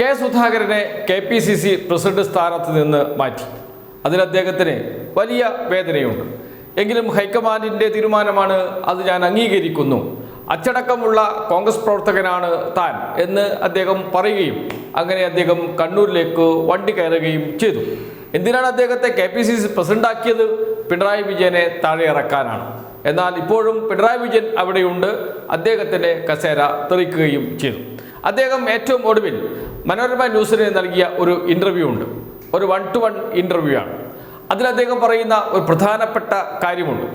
K സുധാകരനെ K P C C president സ്ഥാനത്ത് നിന്ന് മാറ്റി. അതിൽ അദ്ദേഹത്തിന് വലിയ വേദനയുണ്ട്. എങ്കിലും ഹൈക്കമാൻഡിന്റെ തീരുമാനമാണ് അത് ഞാൻ അംഗീകരിക്കുന്നു. അച്ചടക്കമുള്ള കോൺഗ്രസ് പ്രവർത്തകനാണ് താൻ എന്ന് അദ്ദേഹം പറയുകയും അങ്ങനെ അദ്ദേഹം കണ്ണൂരിലേക്ക് വണ്ടി കയറുകയും ചെയ്തു. എന്തിനാണ് അദ്ദേഹത്തെ കെ പി സി സി പ്രസിഡന്റാക്കിയത് പിണറായി വിജയനെ താഴെ ഇറക്കാനാണ്. എന്നാൽ ഇപ്പോഴും പിണറായി വിജയൻ അവിടെയുണ്ട്. അദ്ദേഹത്തിന്റെ കസേര തെറിക്കുകയും ചെയ്തു. അദ്ദേഹം ഏറ്റവും ഒടുവിൽ മനോരമ ന്യൂസിന് നൽകിയ ഒരു ഇന്റർവ്യൂ ഉണ്ട്. ഒരു വൺ ടു വൺ ഇന്റർവ്യൂ ആണ്. അതിൽ അദ്ദേഹം പറയുന്ന ഒരു പ്രധാനപ്പെട്ട കാര്യമുണ്ട്.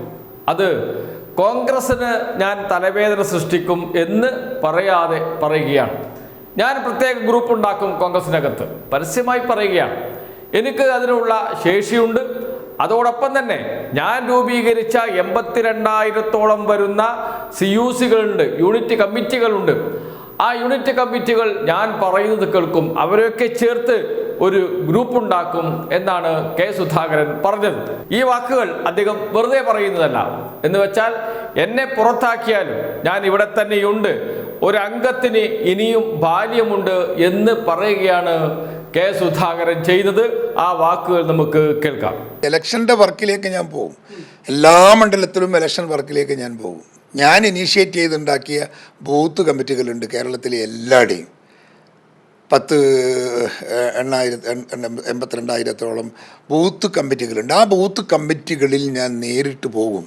അത് കോൺഗ്രസ്സിന് ഞാൻ തലവേദന സൃഷ്ടിക്കും എന്ന് പറയാതെ പറയുകയാണ്. ഞാൻ പ്രത്യേക ഗ്രൂപ്പ് ഉണ്ടാക്കും കോൺഗ്രസിനകത്ത് പരസ്യമായി പറയുകയാണ്. എനിക്ക് അതിനുള്ള ശേഷിയുണ്ട്. അതോടൊപ്പം തന്നെ ഞാൻ രൂപീകരിച്ച എൺപത്തിരണ്ടായിരത്തോളം വരുന്ന സി യു സികളുണ്ട് യൂണിറ്റ് കമ്മിറ്റികളുണ്ട് ആ യൂണിറ്റ് കമ്മിറ്റികൾ ഞാൻ പറയുന്നത് കേൾക്കും. അവരെയൊക്കെ ചേർത്ത് ഒരു ഗ്രൂപ്പ് ഉണ്ടാക്കും എന്നാണ് കെ സുധാകരൻ പറഞ്ഞത്. ഈ വാക്കുകൾ അദ്ദേഹം വെറുതെ പറയുന്നതല്ല. എന്ന് വെച്ചാൽ എന്നെ പുറത്താക്കിയാലും ഞാൻ ഇവിടെ തന്നെയുണ്ട്. ഒരു അംഗത്തിന് ഇനിയും ബാല്യമുണ്ട് എന്ന് പറയുകയാണ് കെ സുധാകരൻ ചെയ്തത്. ആ വാക്കുകൾ നമുക്ക് കേൾക്കാം. ഇലക്ഷന്റെ വർക്കിലേക്ക് ഞാൻ പോകും എല്ലാ മണ്ഡലത്തിലും ഇലക്ഷൻ വർക്കിലേക്ക് ഞാൻ പോകും ഞാൻ ഇനീഷ്യേറ്റ് ചെയ്തുണ്ടാക്കിയ ബൂത്ത് കമ്മിറ്റികളുണ്ട് കേരളത്തിലെ എല്ലായിടെയും പത്ത് എണ്ണായിരത്തി എൺപത്തിരണ്ടായിരത്തോളം ബൂത്ത് കമ്മിറ്റികളുണ്ട് ആ ബൂത്ത് കമ്മിറ്റികളിൽ ഞാൻ നേരിട്ട് പോകും.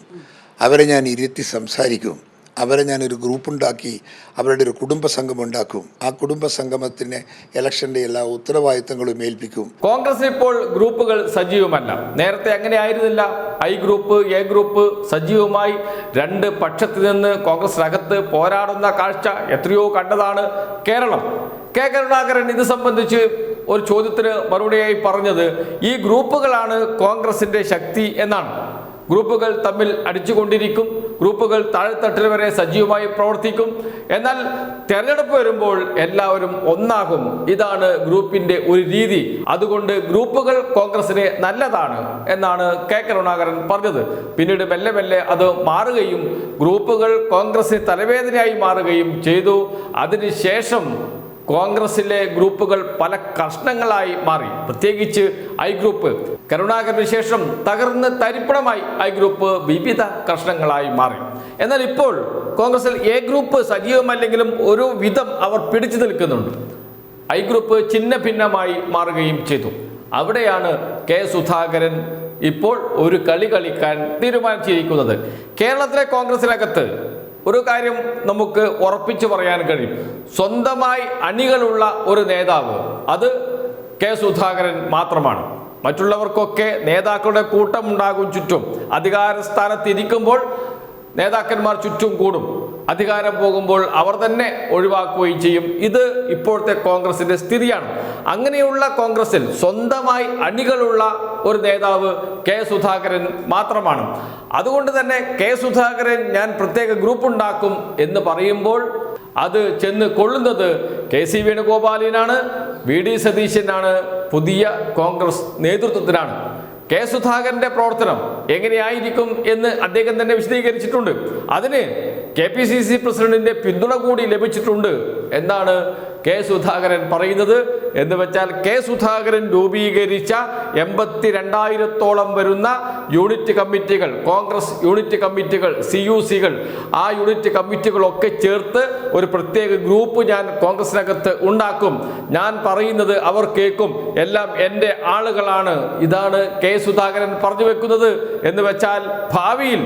അവരെ ഞാൻ ഇരുത്തി സംസാരിക്കും. അവരെ ഞാനൊരു ഗ്രൂപ്പ് ഉണ്ടാക്കി അവരുടെ ഒരു കുടുംബ സംഘം ഉണ്ടാക്കും ആ കുടുംബ സംഗമത്തിന് ഇലക്ഷന്റെ എല്ലാ ഉത്തരവാദിത്തങ്ങളും ഏൽപ്പിക്കും. കോൺഗ്രസ് ഇപ്പോൾ ഗ്രൂപ്പുകൾ സജീവമല്ല. നേരത്തെ അങ്ങനെ ആയിരുന്നില്ല. ഐ ഗ്രൂപ്പ് എ ഗ്രൂപ്പ് സജീവമായി രണ്ട് പക്ഷത്തു നിന്ന് കോൺഗ്രസിനകത്ത് പോരാടുന്ന കാഴ്ച എത്രയോ കണ്ടതാണ് കേരളം. കെ കരുണാകരൻ ഇത് സംബന്ധിച്ച് ഒരു ചോദ്യത്തിന് മറുപടിയായി പറഞ്ഞത് ഈ ഗ്രൂപ്പുകളാണ് കോൺഗ്രസിന്റെ ശക്തി എന്നാണ്. ഗ്രൂപ്പുകൾ തമ്മിൽ അടിച്ചുകൊണ്ടിരിക്കും. ഗ്രൂപ്പുകൾ താഴെത്തട്ടിൽ വരെ സജീവമായി പ്രവർത്തിക്കും. എന്നാൽ തെരഞ്ഞെടുപ്പ് വരുമ്പോൾ എല്ലാവരും ഒന്നാകും. ഇതാണ് ഗ്രൂപ്പിന്റെ ഒരു രീതി. അതുകൊണ്ട് ഗ്രൂപ്പുകൾ കോൺഗ്രസിന് നല്ലതാണ് എന്നാണ് കെ കരുണാകരൻ പറഞ്ഞത്. പിന്നീട് മെല്ലെ മെല്ലെ അത് മാറുകയും ഗ്രൂപ്പുകൾ കോൺഗ്രസിന് തലവേദനയായി മാറുകയും ചെയ്തു. അതിനുശേഷം കോൺഗ്രസിലെ ഗ്രൂപ്പുകൾ പല കഷ്ണങ്ങളായി മാറി. പ്രത്യേകിച്ച് ഐ ഗ്രൂപ്പ്. കരുണാകരന് ശേഷം തകർന്ന് തരിപ്പണമായി ഐ ഗ്രൂപ്പ് വിവിധ കഷ്ണങ്ങളായി മാറി. എന്നാൽ ഇപ്പോൾ കോൺഗ്രസിൽ എ ഗ്രൂപ്പ് സജീവമല്ലെങ്കിലും ഒരു വിധം അവർ പിടിച്ചു നിൽക്കുന്നുണ്ട്. ഐ ഗ്രൂപ്പ് ചിഹ്ന ഭിന്നമായി മാറുകയും ചെയ്തു. അവിടെയാണ് കെ സുധാകരൻ ഇപ്പോൾ ഒരു കളി കളിക്കാൻ തീരുമാനിച്ചിരിക്കുന്നത്. കേരളത്തിലെ കോൺഗ്രസിനകത്ത് ഒരു കാര്യം നമുക്ക് ഉറപ്പിച്ചു പറയാൻ കഴിയും. സ്വന്തമായി അണികളുള്ള ഒരു നേതാവ് അത് കെ സുധാകരൻ മാത്രമാണ്. മറ്റുള്ളവർക്കൊക്കെ നേതാക്കളുടെ കൂട്ടമുണ്ടാകും ചുറ്റും. അധികാര സ്ഥാനത്ത് ഇരിക്കുമ്പോൾ നേതാക്കന്മാർ ചുറ്റും കൂടും. അധികാരം പോകുമ്പോൾ അവർ തന്നെ ഒഴിവാക്കുകയും ചെയ്യും. ഇത് ഇപ്പോഴത്തെ കോൺഗ്രസിന്റെ സ്ഥിതിയാണ്. അങ്ങനെയുള്ള കോൺഗ്രസിൽ സ്വന്തമായി അണികളുള്ള ഒരു നേതാവ് കെ സുധാകരൻ മാത്രമാണ്. അതുകൊണ്ട് തന്നെ കെ സുധാകരൻ ഞാൻ പ്രത്യേക ഗ്രൂപ്പ് ഉണ്ടാക്കും എന്ന് പറയുമ്പോൾ അത് ചെന്ന് കൊള്ളുന്നത് കെ സി വേണുഗോപാലിനാണ് വി ഡി സതീശനാണ് പുതിയ കോൺഗ്രസ് നേതൃത്വത്തിനാണ്. കെ സുധാകരന്റെ പ്രവർത്തനം എങ്ങനെയായിരിക്കും എന്ന് അദ്ദേഹം തന്നെ വിശദീകരിച്ചിട്ടുണ്ട്. അതിന് കെ പി സി സി പ്രസിഡന്റിന്റെ പിന്തുണ കൂടി ലഭിച്ചിട്ടുണ്ട്. എന്നാണ് കെ സുധാകരൻ പറയുന്നത്? എന്ന് വെച്ചാൽ കെ സുധാകരൻ രൂപീകരിച്ച എൺപത്തി രണ്ടായിരത്തോളം വരുന്ന യൂണിറ്റ് കമ്മിറ്റികൾ കോൺഗ്രസ് യൂണിറ്റ് കമ്മിറ്റികൾ സി യു സികൾ ആ യൂണിറ്റ് കമ്മിറ്റികളൊക്കെ ചേർത്ത് ഒരു പ്രത്യേക ഗ്രൂപ്പ് ഞാൻ കോൺഗ്രസിനകത്ത് ഉണ്ടാക്കും. ഞാൻ പറയുന്നത് അവർ കേൾക്കും. എല്ലാം എന്റെ ആളുകളാണ്. ഇതാണ് കെ സുധാകരൻ പറഞ്ഞു വെക്കുന്നത്. എന്ന് വെച്ചാൽ ഭാവിയിൽ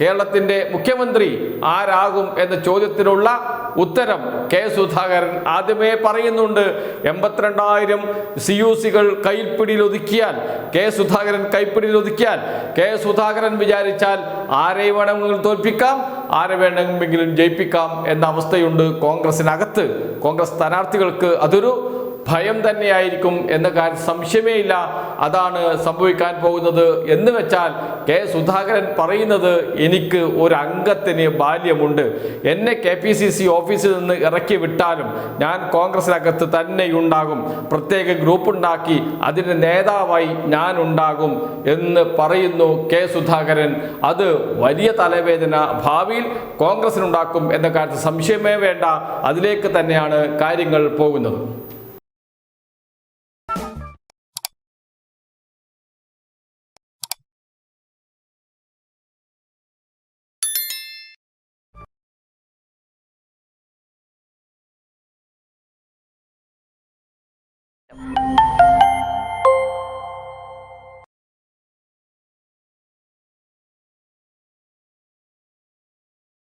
കേരളത്തിന്റെ മുഖ്യമന്ത്രി ആരാകും എന്ന ചോദ്യത്തിനുള്ള ഉത്തരം കെ സുധാകരൻ ആദ്യമേ പറയുന്നുണ്ട്. എൺപത്തിരണ്ടായിരം സി യു സികൾ കൈപ്പിടിയിൽ ഒതുക്കിയാൽ കെ സുധാകരൻ കൈപ്പിടിയിൽ ഒതുക്കിയാൽ കെ സുധാകരൻ വിചാരിച്ചാൽ ആരെ വേണമെങ്കിലും തോൽപ്പിക്കാം ആരെ വേണമെങ്കിലും ജയിപ്പിക്കാം എന്ന അവസ്ഥയുണ്ട് കോൺഗ്രസിനകത്ത്. കോൺഗ്രസ് സ്ഥാനാർത്ഥികൾക്ക് അതൊരു ഭയം തന്നെയായിരിക്കും എന്ന കാര്യം സംശയമേ ഇല്ല അതാണ് സംഭവിക്കാൻ പോകുന്നത്. എന്ന് വെച്ചാൽ കെ സുധാകരൻ പറയുന്നത് എനിക്ക് ഒരു അംഗത്തിന് ബാല്യമുണ്ട്. എന്നെ കെ പി സി സി ഓഫീസിൽ നിന്ന് ഇറക്കി വിട്ടാലും ഞാൻ കോൺഗ്രസിനകത്ത് തന്നെ ഉണ്ടാകും പ്രത്യേക ഗ്രൂപ്പ് ഉണ്ടാക്കി അതിന് നേതാവായി ഞാൻ ഉണ്ടാകും എന്ന് പറയുന്നു കെ സുധാകരൻ. അത് വലിയ തലവേദന ഭാവിയിൽ കോൺഗ്രസിനുണ്ടാക്കും എന്ന കാര്യത്തിൽ സംശയമേ വേണ്ട. അതിലേക്ക് തന്നെയാണ് കാര്യങ്ങൾ പോകുന്നത്. you